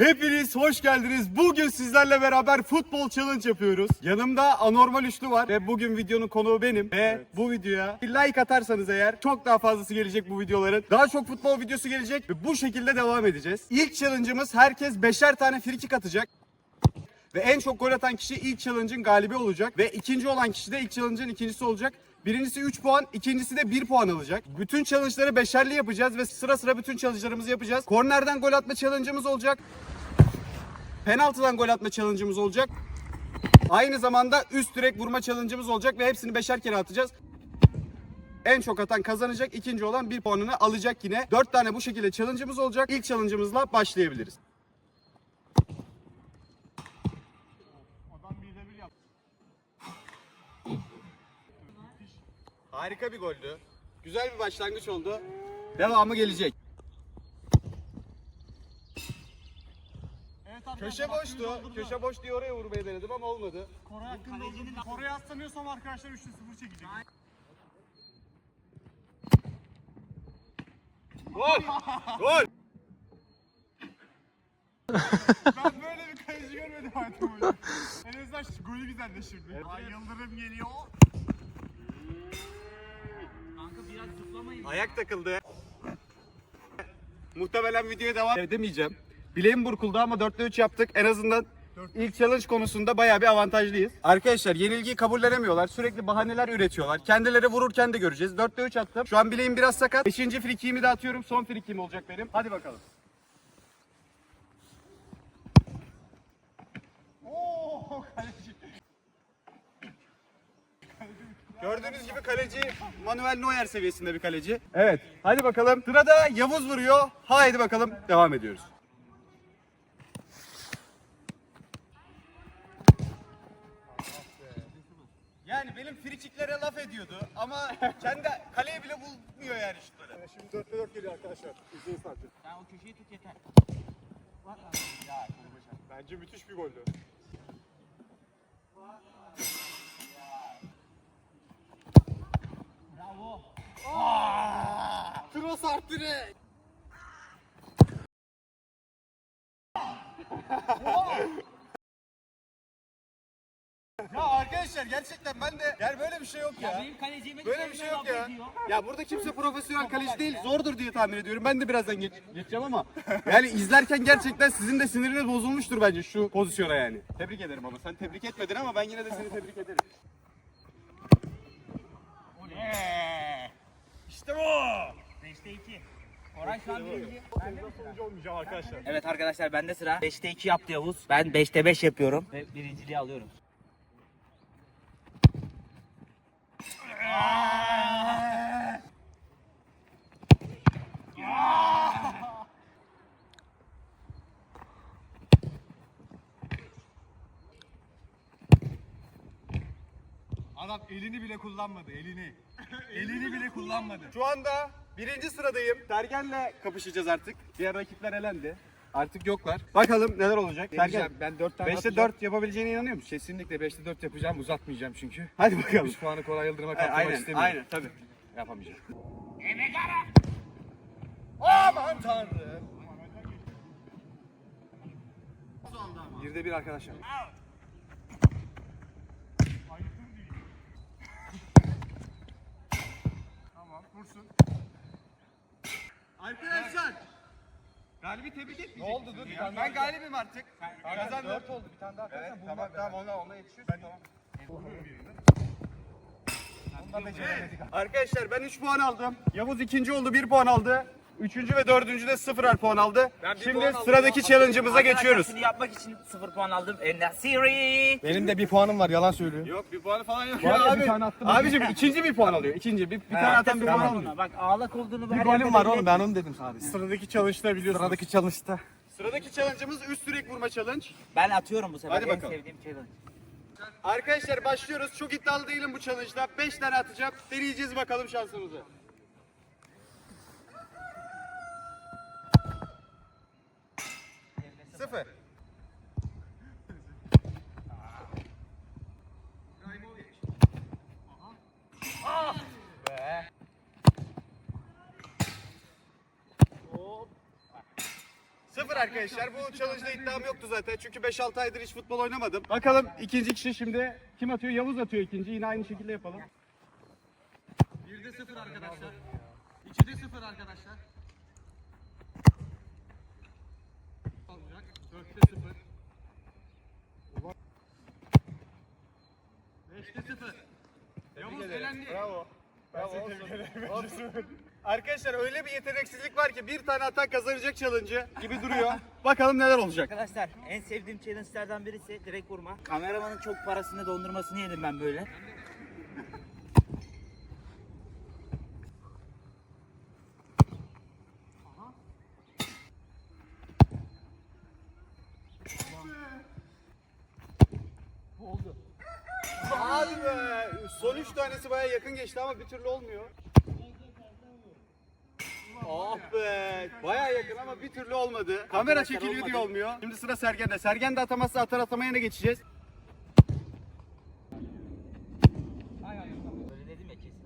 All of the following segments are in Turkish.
Hepiniz hoş geldiniz. Bugün sizlerle beraber futbol challenge yapıyoruz. Yanımda anormal üçlü var ve bugün videonun konuğu benim. Ve bu videoya bir like atarsanız eğer çok daha fazlası gelecek bu videoların. Daha çok futbol videosu gelecek ve bu şekilde devam edeceğiz. İlk challenge'ımız herkes beşer tane free kick atacak. Ve en çok gol atan kişi ilk challenge'ın galibi olacak. Ve ikinci olan kişi de ilk challenge'ın ikincisi olacak. Birincisi 3 puan, ikincisi de 1 puan alacak. Bütün challenge'ları beşerli yapacağız ve sıra sıra bütün challenge'larımızı yapacağız. Kornerden gol atma challenge'ımız olacak. Penaltıdan gol atma challenge'ımız olacak. Aynı zamanda üst direk vurma challenge'ımız olacak ve hepsini beşer kere atacağız. En çok atan kazanacak, ikinci olan 1 puanını alacak yine. 4 tane bu şekilde challenge'ımız olacak. İlk challenge'ımızla başlayabiliriz. Harika bir goldü. Güzel bir başlangıç oldu. Devamı gelecek. Evet arkadaşlar, Köşe boştu. Köşe boş diye oraya vurmaya denedim ama olmadı. Koray hakkında olduğunu Koray'a aslanıyorsam arkadaşlar 3-0 çekecek. Gol! Gol! ben böyle bir kaleci görmedim hayatım boyunca. En azından golü güzelleştirdi. Ay Yıldırım geliyor. Ayak takıldı. Muhtemelen videoya devam edemeyeceğim. Bileğim burkuldu ama 4'te 3 yaptık. En azından ilk challenge konusunda bayağı bir avantajlıyız. Arkadaşlar yenilgiyi kabullenemiyorlar. Sürekli bahaneler üretiyorlar. Kendileri vururken de göreceğiz. 4'te 3 attım. Şu an bileğim biraz sakat. 5. frikiğimi de atıyorum. Son frikiğim olacak benim. Hadi bakalım. Oo kaleci. Gördüğünüz gibi kaleci Manuel Neuer seviyesinde bir kaleci. Evet. Hadi bakalım. Sırada Yavuz vuruyor. Haydi bakalım. Devam ediyoruz. Yani benim frikiklere laf ediyordu ama kendi kaleye bile bulmuyor yani şutları. Şimdi 4'te 4 geliyor arkadaşlar. İzleyin sadece. Sen o köşeyi tut yeter. Bence müthiş bir goldü. Direkt. ya arkadaşlar gerçekten ben de yani böyle bir şey yok ya. Benim kaleciğime Böyle bir şey yok ya. Ya burada kimse profesyonel kaleci değil. Zordur diye tahmin ediyorum. Ben de birazdan geç, geçeceğim ama yani izlerken gerçekten sizin de siniriniz bozulmuştur bence şu pozisyona yani. Tebrik ederim ama sen tebrik etmedin ama ben yine de seni tebrik ederim. İşte bu. 5'te 2. Koray şu an birinci. Olmayacağım arkadaşlar. Evet arkadaşlar bende sıra. 5'te 2 yaptı Yavuz. Ben 5'te 5 yapıyorum. Ve birinciliği alıyorum. Adam elini bile kullanmadı elini. elini bile kullanmadı. Şu anda birinci sıradayım. Sergen'le kapışacağız artık. Diğer rakipler elendi. Artık yoklar. Bakalım neler olacak. Sergen. Ben 4 tane 5'te atacağım. 4 yapabileceğine inanıyor musun? Kesinlikle 5'te 4 yapacağım. Uzatmayacağım çünkü. Hadi bakalım. 3 puanı Koray Yıldırım'a E, kaptırmak aynen, istemiyorum. aynen tabii. Yapamayacağım. Aman tanrım. Birde bir arkadaşlar. Tamam vursun. Arkadaşlar. Galibi tebrik etmeyecek. Ne oldu? Dur, bir tane Ben galibim artık. Kazandım. 4 oldu. Bir tane daha Evet, atarsan tamam tamam ona ona yetişiyorsun tamam. Da beceremedik. Arkadaşlar ben 3 puan aldım. Yavuz ikinci oldu 1 puan aldı. Üçüncü ve dördüncü de sıfırar puan aldı. Şimdi sıradaki challenge'ımıza geçiyoruz. Şunu yapmak için 0 puan aldım. En Siri. Benim de bir puanım var. Yalan söylüyor. Yok bir puanı falan yok. Var ya, abi. bir tane attım. Abicim ikinci bir puan alıyor. İkinci bir, bir tane atan bir puan almıyor. Bak ağlak olduğunu Bir golüm var oğlum. Ben onu dedim sadece. Sıradaki challenge'da biliyorsunuz. Sıradaki challenge'da. Sıradaki challenge'ımız üst direk vurma challenge. Ben atıyorum bu sefer. Hadi en bakalım. sevdiğim challenge. Arkadaşlar başlıyoruz. Çok iddialı değilim bu challenge'da. 5 tane atacağım. Deneyeceğiz bakalım şansımızı. Sıfır. Sıfır arkadaşlar. Bu challenge'da iddiam yoktu zaten. Çünkü 5-6 aydır hiç futbol oynamadım. Bakalım ikinci kişi şimdi kim atıyor? Yavuz atıyor ikinci. Yine aynı şekilde yapalım. 1'de 0 arkadaşlar. 2'de 0 arkadaşlar. Olacak. 4'te 0. 5'te 0. Yavuz elendi. Bravo. Arkadaşlar öyle bir yeteneksizlik var ki bir tane hata kazanacak challenge'ı gibi duruyor. Bakalım neler olacak. Arkadaşlar en sevdiğim challenge'lerden birisi direkt vurma. Kameramanın çok parasını dondurmasını yedim ben böyle. Hadi be. Son 3 tanesi baya yakın geçti ama bir türlü olmuyor. Ah be. Baya yakın ama bir türlü olmadı. Kamera çekiliyor diye olmuyor. Şimdi sıra Sergen'de. Sergen de atamazsa atar atamayana geçeceğiz. Böyle dedim ya kesin.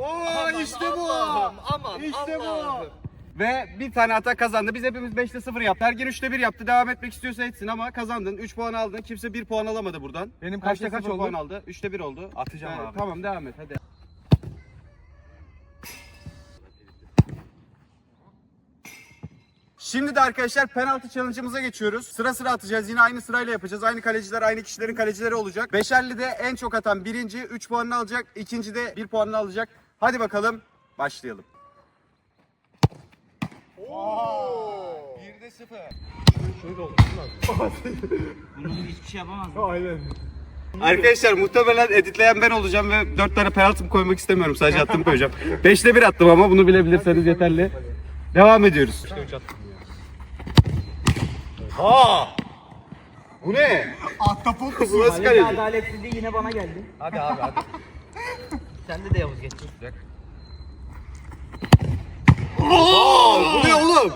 Oo işte bu. aman, İşte Allah'ım. Ve bir tane hata kazandı. Biz hepimiz 5'te 0 yaptık. Ergen 3'te 1 yaptı. Devam etmek istiyorsa etsin ama kazandın. 3 puan aldın. Kimse 1 puan alamadı buradan. Benim Herkes kaçta kaç sıfır oldu? puan aldı. 3'te 1 oldu. Atacağım abi. Tamam devam et hadi. Şimdi de arkadaşlar penaltı challenge'ımıza geçiyoruz. Sıra sıra atacağız. Yine aynı sırayla yapacağız. Aynı kaleciler, aynı kişilerin kalecileri olacak. Beşerli de en çok atan birinci 3 puanını alacak. ikinci de 1 puanını alacak. Hadi bakalım başlayalım. 1'de 0. Bunu hiçbir şey yapamaz. Arkadaşlar muhtemelen editleyen ben olacağım ve 4 tane penaltı koymak istemiyorum. Sadece attım koyacağım. 5'te 1 attım ama bunu bilebilirseniz yeterli. Devam ediyoruz. Ha! Bu ne? Ahtapot Bu nasıl kaleci? adaletsizliği yine bana geldi. Hadi abi hadi. Sende de Yavuz geçti. Aa, bu ne oğlum?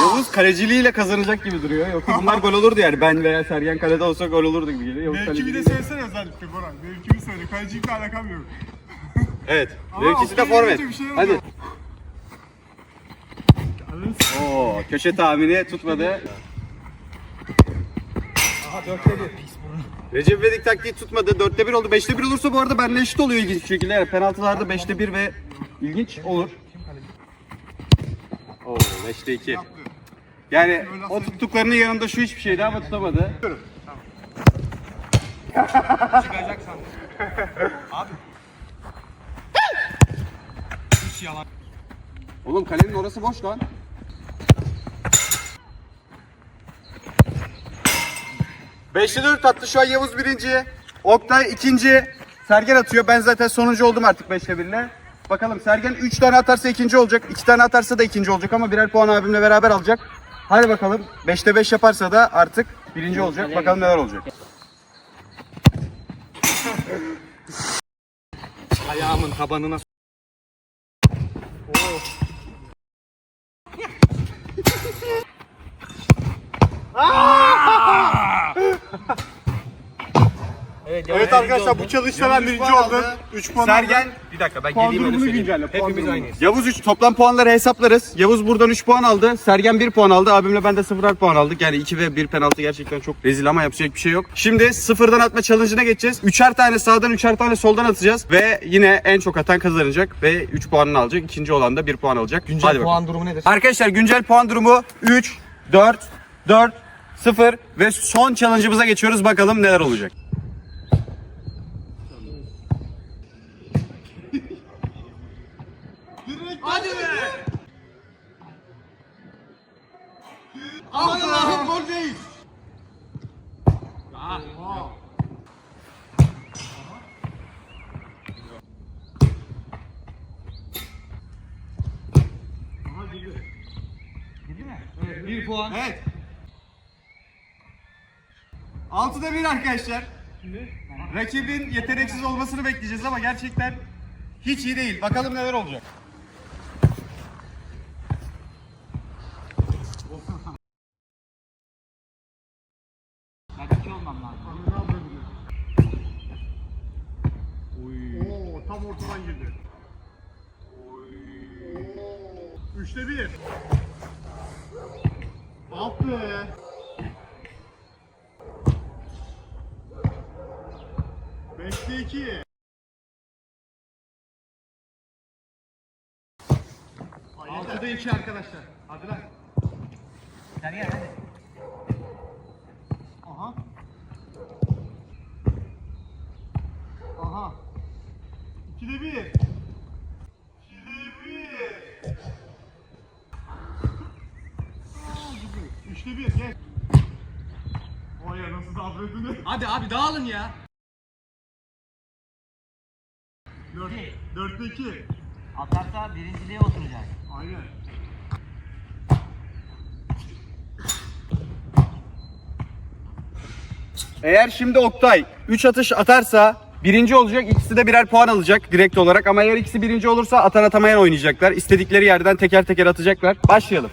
Yavuz kaleciliğiyle kazanacak gibi duruyor. Yoksa bunlar gol olurdu yani. Ben veya Sergen kalede olsa gol olurdu gibi geliyor. Yavuz Mevkimi de kaleciliğiyle- söylesene özellikle Boran. Mevkimi söyle. Kalecilikle alakam yok. Evet. Ama Mevkisi de okey forvet. bir şey Hadi. oluyor. Oo, köşe tahmini tutmadı. Recep İvedik taktiği tutmadı. Dörtte bir oldu. Beşte bir olursa bu arada benimle eşit oluyor ilginç bir şekilde. Yani penaltılarda beşte bir ve ilginç olur. Oo, beşte iki. Yani o tuttuklarının yanında şu hiçbir şeydi ama tutamadı. Çıkacak sandım. abi. Hiç yalan. Oğlum kalenin orası boş lan. Beşte dört attı şu an Yavuz birinci. Oktay ikinci. Sergen atıyor. Ben zaten sonuncu oldum artık beşte birle. Bakalım Sergen 3 tane atarsa ikinci olacak. 2 tane atarsa da ikinci olacak ama birer puan abimle beraber alacak. Hadi bakalım. 5'te 5 yaparsa da artık birinci olacak. Bakalım neler olacak. Ayağımın tabanına Evet, Evet arkadaşlar bu challenge'da ben birinci oldum. 3 puan Sergen Bir dakika ben Puan geleyim öyle durumunu söyleyeyim. güncelle, puan Hepimiz durumunu. aynıyız. Yavuz 3 toplam puanları hesaplarız. Yavuz buradan 3 puan aldı. Sergen 1 puan aldı. Abimle ben de 0'ar puan aldık. Yani 2 ve 1 penaltı gerçekten çok rezil ama yapacak bir şey yok. Şimdi sıfırdan atma challenge'ına geçeceğiz. 3'er tane sağdan 3'er tane soldan atacağız. Ve yine en çok atan kazanacak. Ve 3 puanını alacak. İkinci olan da 1 puan alacak. Güncel Hadi bakalım. puan durumu nedir? Arkadaşlar güncel puan durumu 3, 4, 4, 0 ve son challenge'ımıza geçiyoruz. Bakalım neler olacak. Allah'ım gol değil. Bir puan. Evet. 6'da 1 arkadaşlar. Rakibin yeteneksiz olmasını bekleyeceğiz ama gerçekten hiç iyi değil. Bakalım neler olacak. Ben iki olmam lazım. Oo tam ortadan girdi. Üçte bir. Ah be. Beşte iki. Altıda iki arkadaşlar. Hadi lan. Sen gel hadi. Aha. Aha. İkide bir. İkide bir. Üçte bir gel. Vay davrandı Hadi abi dağılın ya. Dört, dörtte iki. Atarsa birinciliğe oturacak. Aynen. Eğer şimdi Oktay 3 atış atarsa birinci olacak. İkisi de birer puan alacak direkt olarak. Ama eğer ikisi birinci olursa atan atamayan oynayacaklar. İstedikleri yerden teker teker atacaklar. Başlayalım.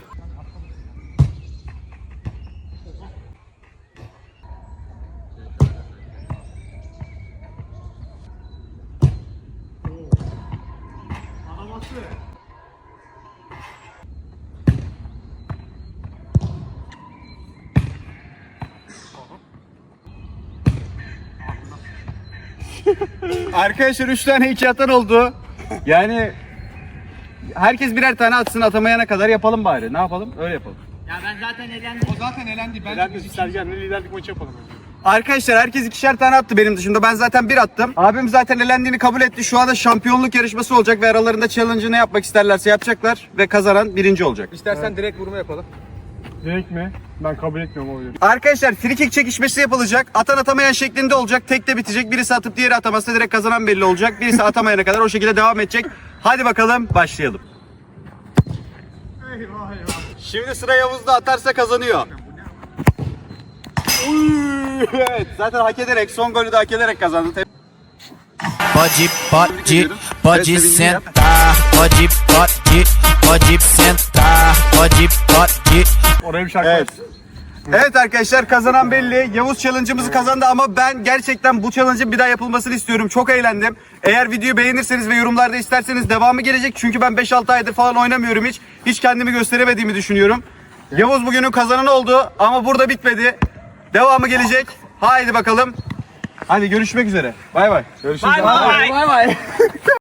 Arkadaşlar 3 tane 2 atan oldu. Yani herkes birer tane atsın atamayana kadar yapalım bari. Ne yapalım? Öyle yapalım. Ya ben zaten elendim. O zaten elendi. Ben biz Sergen'le liderlik maçı yapalım. Arkadaşlar herkes ikişer tane attı benim dışında. Ben zaten bir attım. Abim zaten elendiğini kabul etti. Şu anda şampiyonluk yarışması olacak ve aralarında challenge'ı ne yapmak isterlerse yapacaklar ve kazanan birinci olacak. İstersen direkt vurma yapalım. Direkt mi? Ben kabul etmiyorum oyunu. Arkadaşlar free kick çekişmesi yapılacak. Atan atamayan şeklinde olacak. Tek de bitecek. Birisi atıp diğeri atamazsa direkt kazanan belli olacak. Birisi atamayana kadar o şekilde devam edecek. Hadi bakalım başlayalım. Eyvah eyvah. Şimdi sıra Yavuz'da atarsa kazanıyor. Uy, evet zaten hak ederek son golü de hak ederek kazandı. Pode, pode, pode sevgili sentar, pode, pode, pode sentar, pode, pode. Oraya bir şarkı Evet. Evet arkadaşlar kazanan belli. Yavuz challenge'ımızı kazandı ama ben gerçekten bu challenge'ın bir daha yapılmasını istiyorum. Çok eğlendim. Eğer videoyu beğenirseniz ve yorumlarda isterseniz devamı gelecek. Çünkü ben 5-6 aydır falan oynamıyorum hiç. Hiç kendimi gösteremediğimi düşünüyorum. Yavuz bugünün kazananı oldu ama burada bitmedi. Devamı gelecek. Haydi bakalım. Hadi görüşmek üzere. Bay bay. Görüşürüz. Bay bay. Bay bay.